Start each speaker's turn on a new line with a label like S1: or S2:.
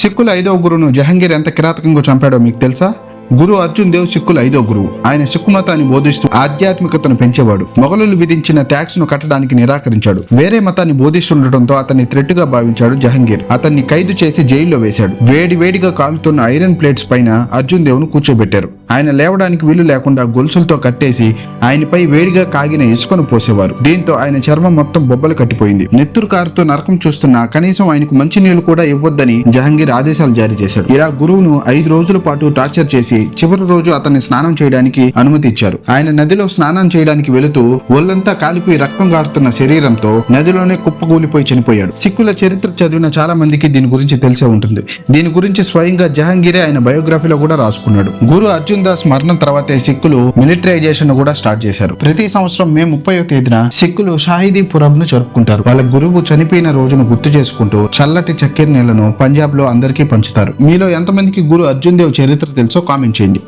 S1: సిక్కుల ఐదవ గురువును జహంగీర్ ఎంత కిరాతకంగా చంపాడో మీకు తెలుసా? గురు అర్జున్ దేవ్ సిక్కుల ఐదో గురువు. ఆయన సిక్కు మతాన్ని బోధిస్తూ ఆధ్యాత్మికతను పెంచేవాడు. మొఘలులు విధించిన ట్యాక్స్ను కట్టడానికి నిరాకరించాడు. వేరే మతాన్ని బోధిస్తుండటంతో అతన్ని థ్రెట్గా భావించాడు జహంగీర్. అతన్ని ఖైదు చేసి జైల్లో వేశాడు. వేడి వేడిగా కాలుతున్న ఐరన్ ప్లేట్స్ పైన అర్జున్ దేవ్ను కూర్చోబెట్టారు. ఆయన లేవడానికి వీలు లేకుండా గొలుసులతో కట్టేసి ఆయనపై వేడిగా కాగిన ఇసుకను పోసేవారు. దీంతో ఆయన చర్మం మొత్తం బొబ్బలు కట్టిపోయింది. నెత్తురు కారుతో నరకం చూస్తున్నా కనీసం ఆయనకు మంచి నీళ్ళు కూడా ఇవ్వొద్దని జహంగీర్ ఆదేశాలు జారీ చేశాడు. ఇలా గురువును ఐదు రోజుల పాటు టార్చర్ చేసి చివరి రోజు అతన్ని స్నానం చేయడానికి అనుమతి ఇచ్చారు. ఆయన నదిలో స్నానం చేయడానికి వెళుతూ ఒళ్ళంతా కాలిపోయి రక్తం గారుతున్న శరీరంతో నదిలోనే కుప్పకూలిపోయి చనిపోయాడు. సిక్కుల చరిత్ర చదివిన చాలా మందికి దీని గురించి తెలిసే ఉంటుంది. దీని గురించి స్వయంగా జహాంగీరే ఆయన బయోగ్రఫీలో కూడా రాసుకున్నాడు. గురు అర్జున్ దాస్ మరణం తర్వాతే సిక్కులు మిలిటరైజేషన్ కూడా స్టార్ట్ చేశారు. ప్రతి సంవత్సరం మే ముప్పై తేదీన సిక్కులు షాహిదీ పురబ్ను జరుపుకుంటారు. వాళ్ళ గురువు చనిపోయిన రోజును గుర్తు చేసుకుంటూ చల్లటి చక్కెర నీళ్ళను పంజాబ్లో అందరికీ పంచుతారు. మీలో ఎంతమందికి గురు అర్జున్ దేవ్ చరిత్ర తెలుసో కామెంట్ చేయండి